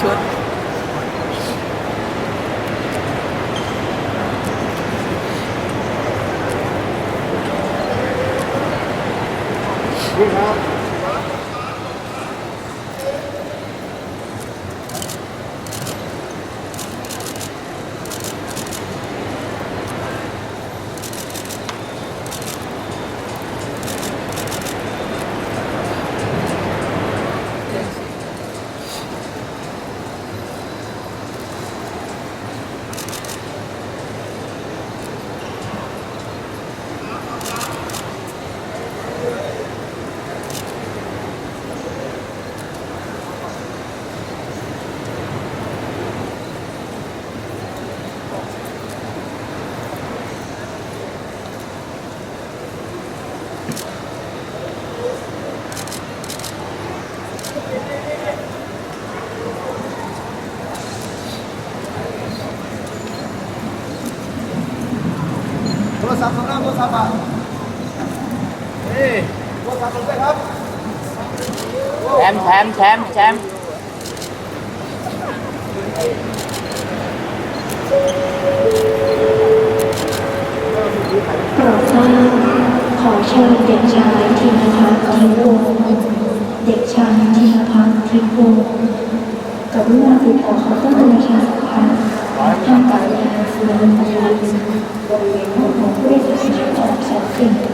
ส่ ขอเราโทรศัพท์อะนี่รศัพท์ผมด้ครับแชมป์แชมป์แชมป์แชมป์โปรดทราบขอเชิญเด็กชายธีรพัฒน์ทิพวงศ์เด็กชายธีรพัฒน์ทิพวงศ์กรุณาติดต่อเคาน์เตอร์ธนาคารสัมพันธ์ทางการยานสุวรรณภูมิบริเวณ อ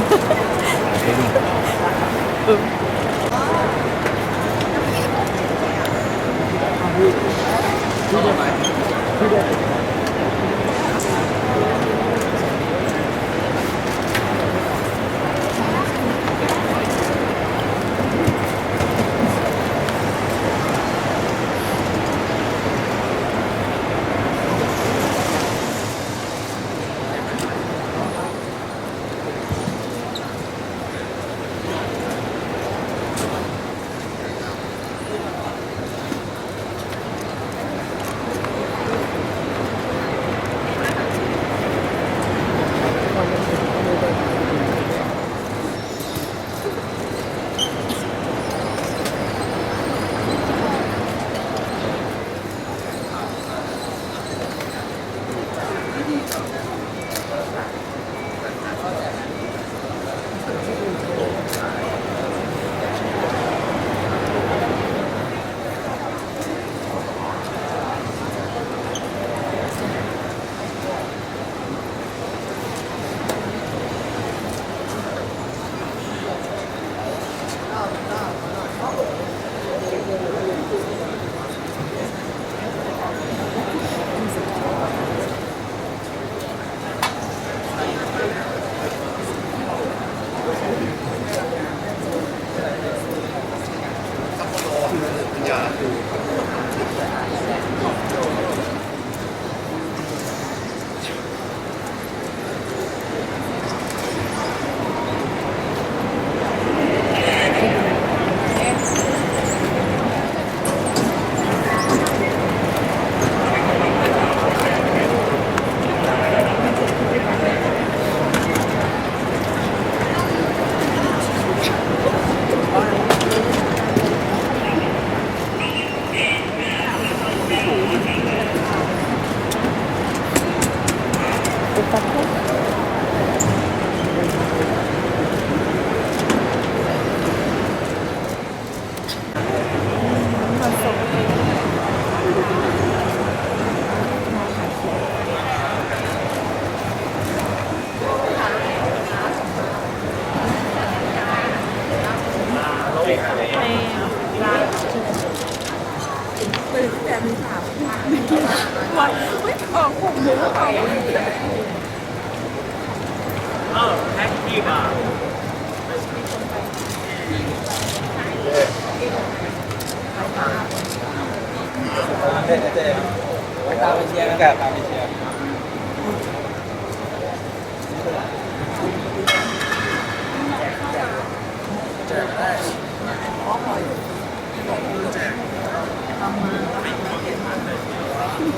嗯？ วันไม่ออกผมหมูเปล่าเออแท็กซี่มาไปตามไปเชียร์กันตามไปเชียร์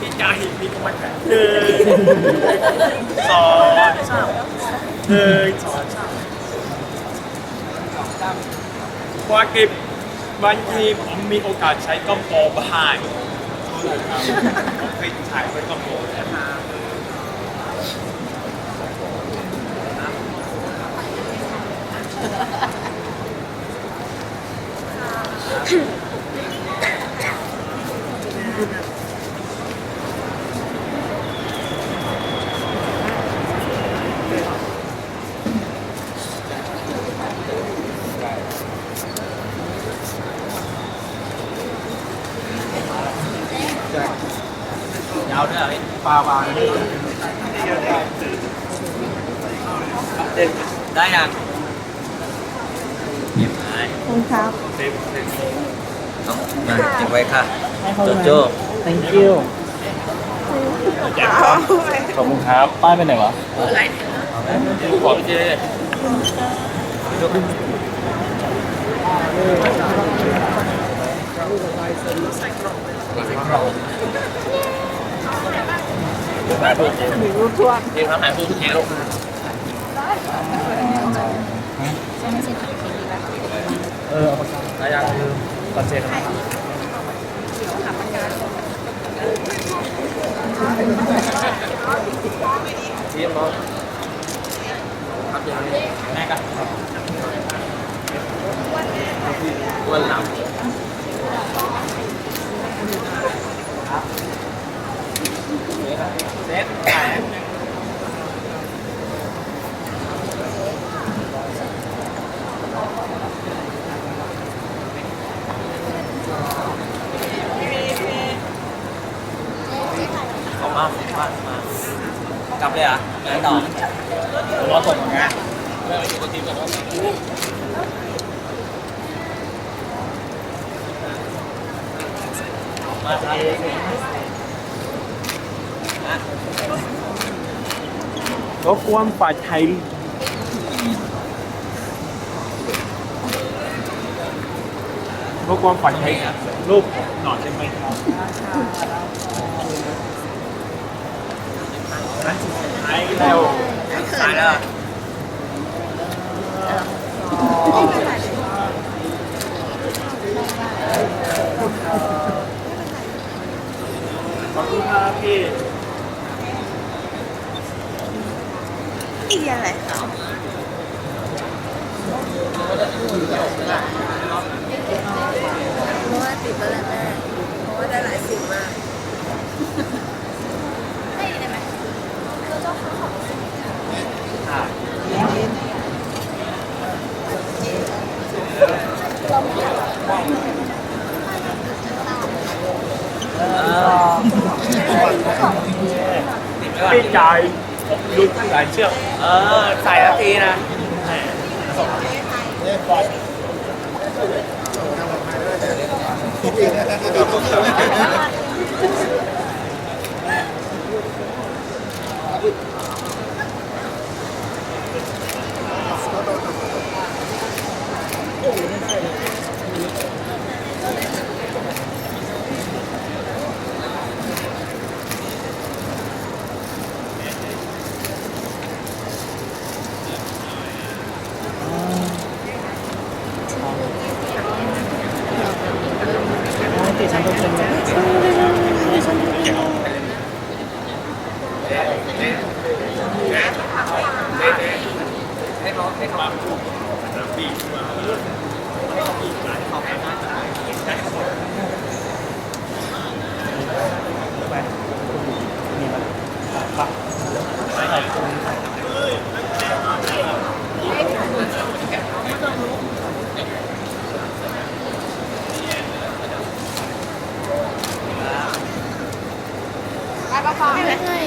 ดีใจมีมาถ่ายเออสอนสามเออสอนสามเพราะว่าเก็บบางทีผมมีโอกาสใช้กล้องโปรบ้างผมเคยถ่ายไว้กล้องโปรแล้วนะ 哼。 โจเลยโจ้ thank you เก็บครับขอบคุณครับป้ายไปไหนวะขอพี่เจถ่ายรูปเจมีรูปทั่วเจครับถ่ายรูปทุกทีลูกเออเอาปากกาได้ยังคอนเซ็ ปต์ทีมน้องครับยังแม่กันวันหลังเซ็ตถ่าย ขอบมากขอบมากมา กลับเลยเหรอะงานต่อรอส่งงานมาครับรบกวนฝ่ายไทยรบกวนฝ่ายไทยรูปหน่อยได้ไหมครับ อันสุดท้ายแล้วตายแล้วขอบคุณครับพี่อีกอะไรคะเพราะว่าติดไปแล้วแม่เพราะว่าได้หลายสิ่งมาก ติดไว้ก่อน พี่จ่ายผม ดูหลายเชือกเออใส่นาทีนะ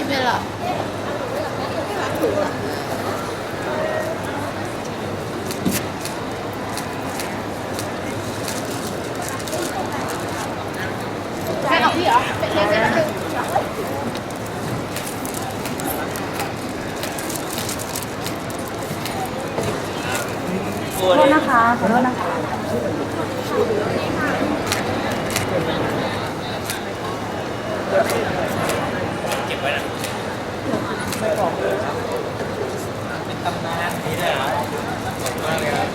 เช่เหรอ ใช่กับพี่เหรอเป็นเรื่องนึง ขอ โทษนะคะ ขอโทษนะคะ เก็บไว้นะไม่บอกเลยครับเป็นตำนานนี้เลยเหรอขอบคุณมากเลยครับ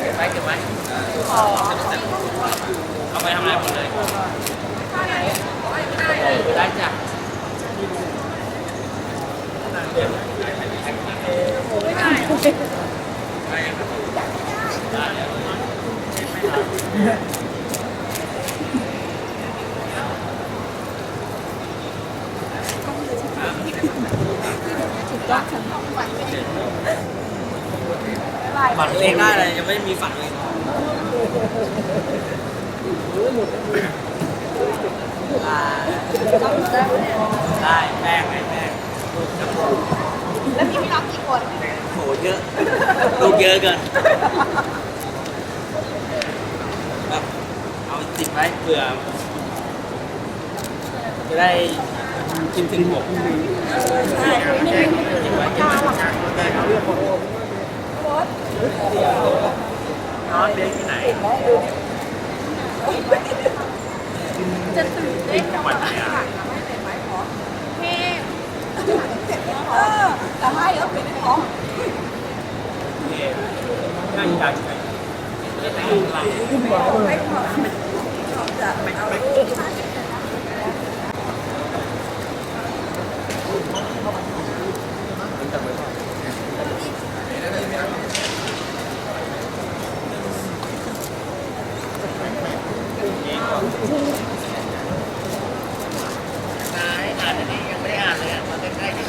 เก็บไว้เก็บไว้เอาไปทำอะไรหมดเลยได้จ้ะฝันตัวเองได้เลยยังไม่มีฝันเลยอ่า ได้แป้งไงแป้งแล้วมีพี่น้องกี่คนโหเยอะลูกเยอะเกินแบบเอาติดไว้เผื่อ จะได้กินถึงหกติดไว้เก็บไว้น้องเด็กที่ไหนจะตื่นเต้นจังหวัดไหนอะเฮ้ เออแต่ให้เป็นของง่ายจังเลยไม่แต่งหลังอ่านอันนี้ยังไม่ได้อ่านเลยอะมาใกล้ๆนี่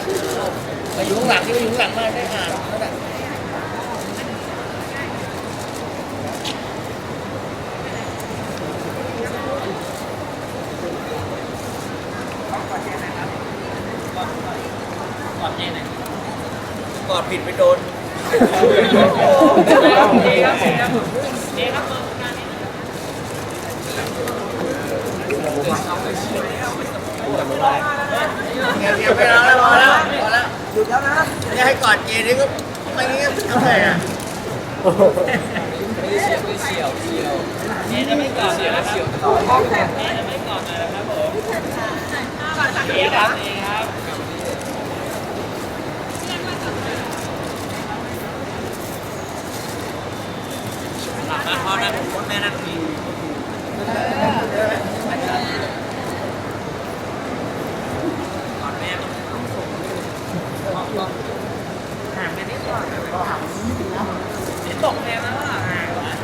มาอยู่ข้างหลังที่มาอยู่ข้างหลังมาได้อ่านนั่นแหละกอดเจ๊หน่อยกอดผิดไปโดนเจ๊ครับเจ๊ครับเจ๊ครับเจ๊ครับเงียบเงียบไปแล้วพอแล้วพอแล้วหยุดแล้วนะไม่ให้กอดเจนี่ก็ไม่งี้ทำไงอะไม่เฉียวไม่เฉียวเฉียวเจจะไม่กอดเลยนะครับเฉียว ต่อเจจะไม่กอดเลยนะครับผมเจครับเจครับหลับมาพอนั่งแม่นั่งนี่กอดแม่ต้องห่างกันนิดก่อนเดี๋ยวตกแรงแล้วอะห่างนะ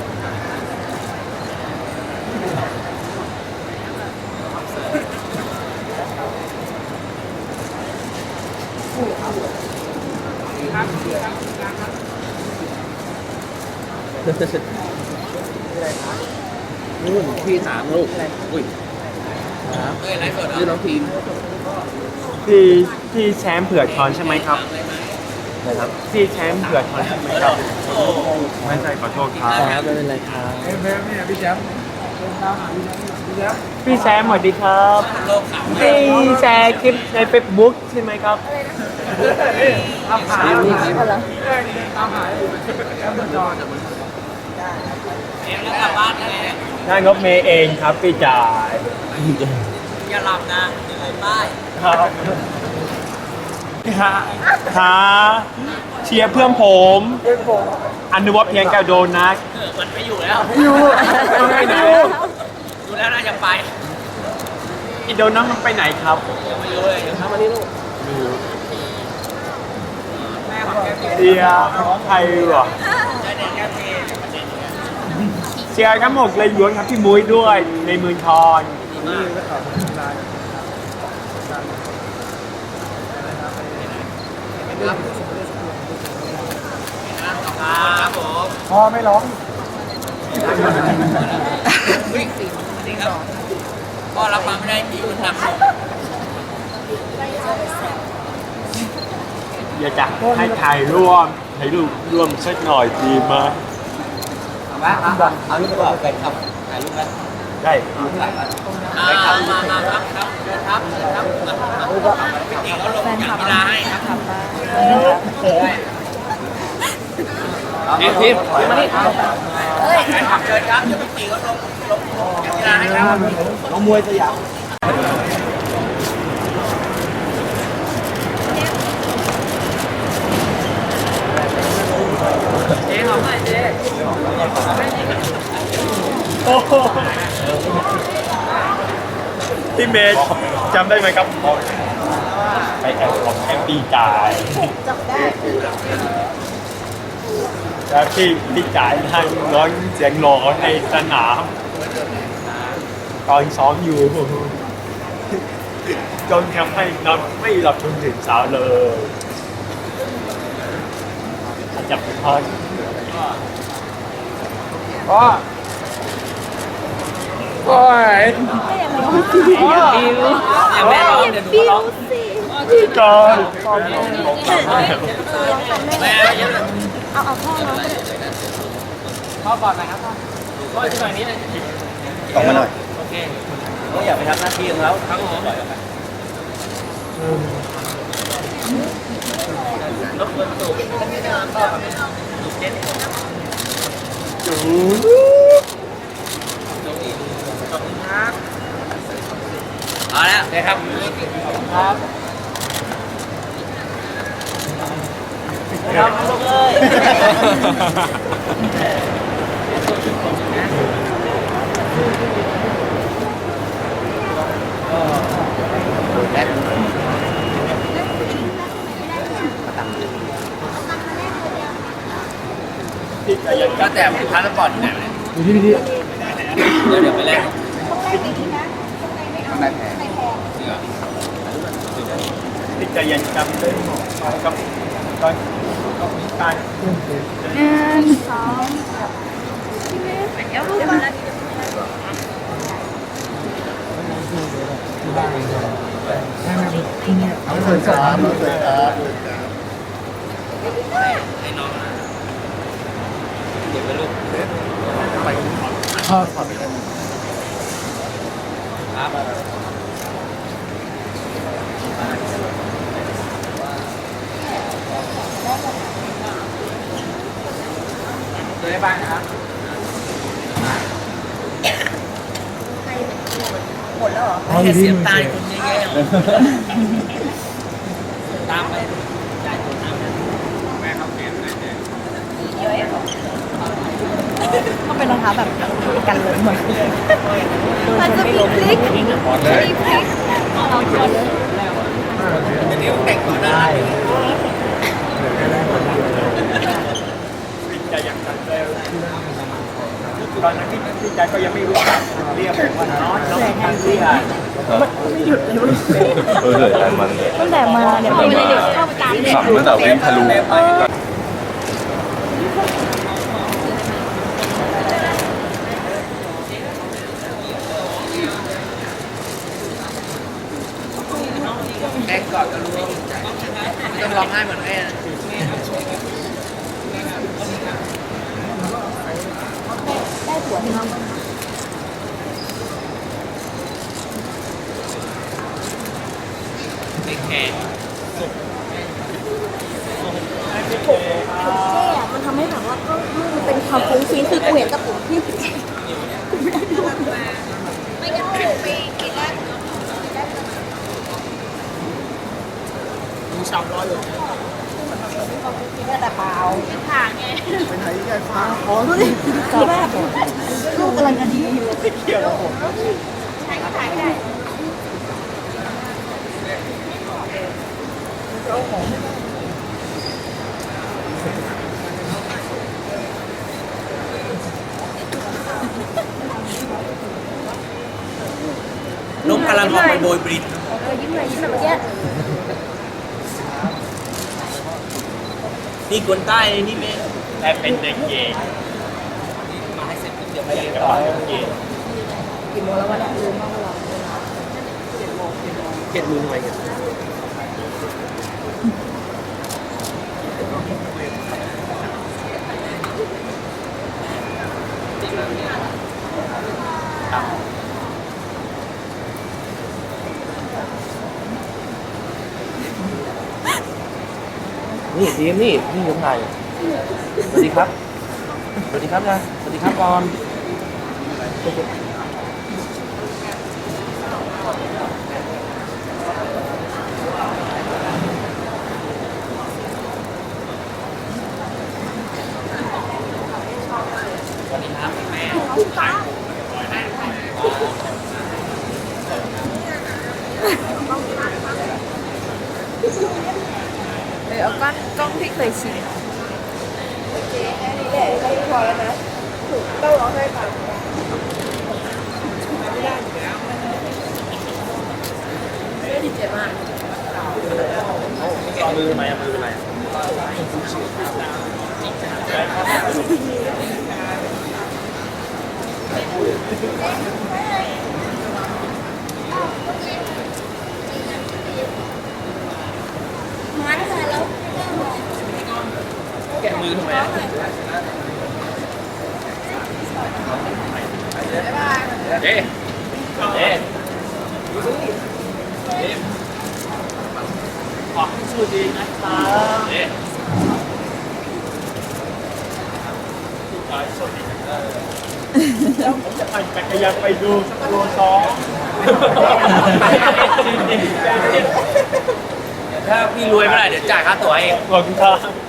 นู่นพี่ถามลูกอุ้ย เอ้ยไลฟ์สดเหร นี่ อ น้องทีม พี่พี่ แชมป์เผือกทอนใช่ไหมครับนะครับพี่แชมป์เผือกทอนใช่ไหมครับไม่ใช่ขอโทษครับครับไม่เป็นไรครับพี่แชมป์สวัสดีครับโลกขำพี่แชร์คลิปในเฟซบุ๊กใช่ไหมครับทีมนี่ทีมเองแล้วกลับบ้านยังไงเนี่ยงานงบเมย์เองครับพี่จ่ายอย่าหลับนะอย่าลืมป้ายครับ หาหาเชียร์เพื่อนผมอันนึกว่าเพียงแกโดนนะเออมันไม่อยู่แล้วอยู่ทำไงนะดูแลแล้วน่าจะไปอินโดน้องมันไปไหนครับยังไม่รู้เลยเดี๋ยวทำมานี่ลูกแม่ของแกเพียเชียร์ใครวะได้เด็กแกเพียเชียร์ทั้งหมดเลยล้วนครับพี่มุ้ยด้วยในเมืองทอง ดีมากแล้วข่าวที่ร้านครับผมพ่อไม่ร้องวิ่งสี่นี่ครับก็รับฟังไม่ได้ผีคุณทำอยากจะให้ถ่ายร่วมถ่ายรูปร่วมสักหน่อยดีไหมเอาไหมเอาเอาลูกก็ไปครับถ่ายรูปไห มได้อ่ามามาครับครับเชิญครับเชิญครับมามาพี่ติ๋งเขาลงอย่างกีฬาให้ครับเอ็มทีมมานี่เฮ้ยเชิญครับเดี๋ยวพี่ติ๋งเขาลงลงลงอย่างกีฬาให้ครับ น้องมวยสยาม เจ๊ของหน่อยเจ๊ โอ้โหพี่ เมย์จำได้ไหมครับไปแอบของแอมปีจ่ายจำได้แล้วพี่พี่จ่ายทางร้องเสียงหลอในสนามตอนซ้อมอยู่ จนทำให้นอนไม่หลับจนถึงเช้าเลยจจะเป็นเพราะก็โอ้ยยังไม่ร้องเดี๋ยวหนูร้องพี่ก อนแม่เยอะเอาเอาพ่อน้องพ่อก่อนนะครับพ่อพ่อช่วยหน่อยนิดนึงออกมาหน่อย โอเคก็อยากไปทำหน้าที่ของเราครับผมรบกวนตู่พ่อเจ๊จู ขอบคุณครับเอาแล้วนะครับครับครับลูกเอ้ยพี่ก็ยังก็แต่พาสปอร์ตที่ไหนวะเนี่ยดูที่พี่เดี๋ยวเดี๋ยวไปเล่น ข้างในแพง จริงเหรอ พี่ก็ยังจำได้กับตอนการหนึ่งสองเดี๋ยวรูปมาแล้วเอาเลยครับเอาเลยครับให้น้องนะเดี๋ยวไปลูกพ่อขอไปกันครับ ดูได้บ้างนะครับหมดแล้วเหรอให้เสียบตาคนเยอะๆตามไปจ่ายคนตามไปแม่เขาเปลี่ยนเลยเนี่ยต้องเป็นรองเท้าแบบกันเลยเหมือนมันจะมีพลิกมีพลิกเอาหมดเลย เดี๋ยวแต่งก่อนได้ พี่ก็ยังจำได้ตอนนั้น พี่พี่ใจก็ยังไม่รู้จักเรียกผมว่าน้องน้องทันเรียนเออเลยมันตั้งแต่มาเนี่ยเป็นเด็กเข้าไปตามเด็กขำตั้งแต่วิ่งทะลุแต่กอนก็รู้ต้องร้องไห้เหมือนแม่นะ ได้ผัวที่น้อง เด็กแขก เท่อะมันทำให้แบบว่าก็มันเป็นความฟุ้งฟิ้งคือกูเห็นแต่ผมพี่ไม่งั้นไปกินแรก ดูสามร้อยเลย กินแต่เปล่าเป็นทางไง ไปไหนยายฟ้าขอ ดูดิคือแบบลูกอะไร มันอันนี้ เกี่ยวกับผม ใช้ก็ถ่ายได้ น กกำลังออกไปโบยบินเออยิ้มหน่อยยิ้มหน่อยเมื่อกี้นี่คนใต้นี่แม่แต่เป็นเด็กเกย์มาให้เสร็จเดี๋ยวไปไม่อเรียายกนจะต่บออกเด็กเกย์กี่โมงแล้ววะเนี่ยลืมมากเวลาเจ็ดโมงไปกันนี่ ทีมนี่นี่ยังไงสวัสดีครับ สวัสดีครับนะสวัสดีครับก่อน สวัสดีครับแม่ เออเอาก้อนกล้องที่เคยชิม เอามือไหมเอามือไหม แกะมือทำไมอะ เอ๊ะเอ๊ะขอให้สู้ดีนะครับเอ๊ะขอให้สู้ดีนะครับแล้วผมจะปั่นจักรยานไปดูสักโลสองถ้าพี่รวยเมื่อไหร่เดี๋ยวจ่ายค่าตั๋วเองขอบคุณครับ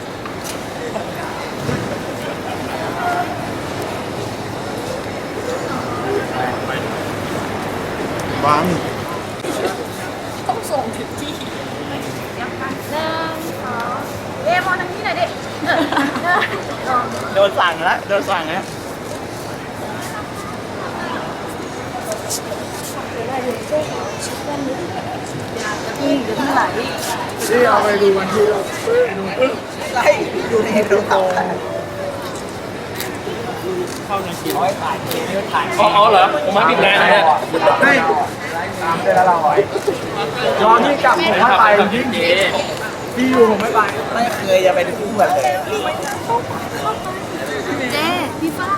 ต้องส่งถึงที่ยังกันหนึ่งสองเอ๊ะมองทางนี้หน่อยดิเออเออลองโดนสั่งแล้วโดนสั่งแล้วอีกเดี๋ยวเท่าไหร่นี่เอาไปดูวันที่เราไล่ดูในโทรศัพท์ เข้าในกี่ร้อยถ่ายเกมถ่ายอ๋ออ๋อเหรอ ผมมาผิดงานนะไม่ตามได้แล้วเราไว้รอนี่กลับผมไม่ไปยิ่งที่อยู่ผมไม่ไป ไม่เคยจะไปดูเหมือนเลยเจ๊พี่ฟ้า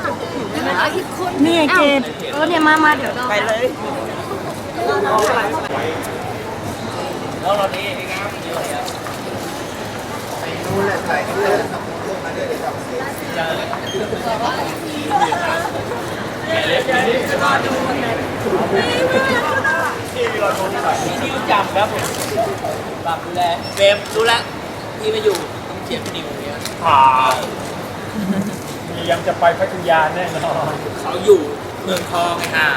แล้วอีกคนนี่เกดเออเนี่ยมามาเดี๋ยวเราไปเลยแล้วเราดีนะดูแหละใครดูแล ที่รู้จักครับผมฝากดูแลเฟรมรู้แล้วที่มาอยู่ต้องเขียนนิวเนี่ยผ่ายังจะไปพัทยาแน่นอนเขาอยู่เมืองทองไงค่ะ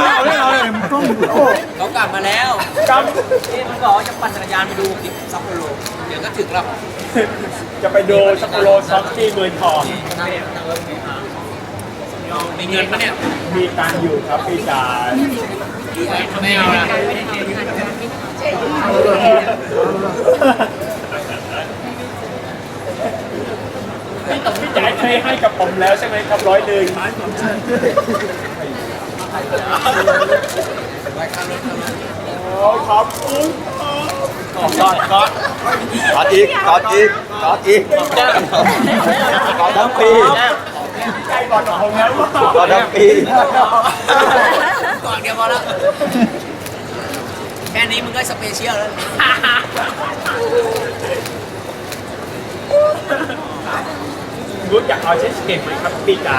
เอาเลยเอาเลยมันต้องโอ้เขากลับมาแล้วกเอ๊ะมันบอกว่าจะปั่นจักรยานไปดูที่ซัปโปโรเดี๋ยวก็ถึงแล้วำจะไปดูซัปโปโรซ็อกกี้เมืองทองมีเงินปะเนี่ยมีตังค์อยู่ครับพี่จ๋าไม่เอาละพี่พี่จ๋าเคยให้กับผมแล้วใช่ไหมครับร้อยหนึ่งโอ้ ขอบคุณครับก่อนก่อนขออีกขออีกขออีกขอทั้งปีใจก่อนของผมแล้วว่าขอทั้งปีก่อนเดียวพอแล้วแค่นี้มึงก็สเปเชียลแล้วรู้จักออทิสติกไหมครับพี่จ๋า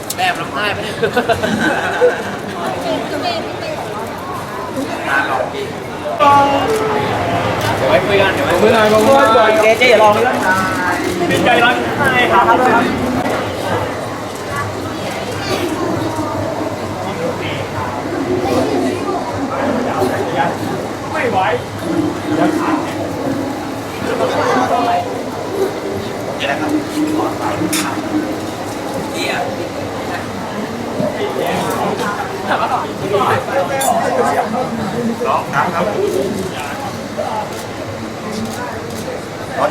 แบบร้องไห้ไปเนี่ยตาหลอกกินเดี๋ยวไว้คุยกันเดี๋ยวไว้คุยกันเจเจอย่าลองเลยนะเป็นใจรักให้ครับไม่ไหวตอน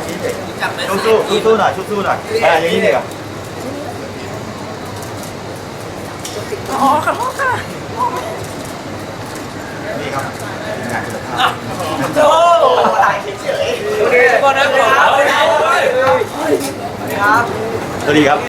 นี้เด็กจับไหมสู้สู้สู้หน่อยสู้หน่อยอ่าอย่างนี้เลยอะอ๋อขอโทษค่ะนี่ครับโอ้โอเคทุกคนนะขอบสวัสดีครับ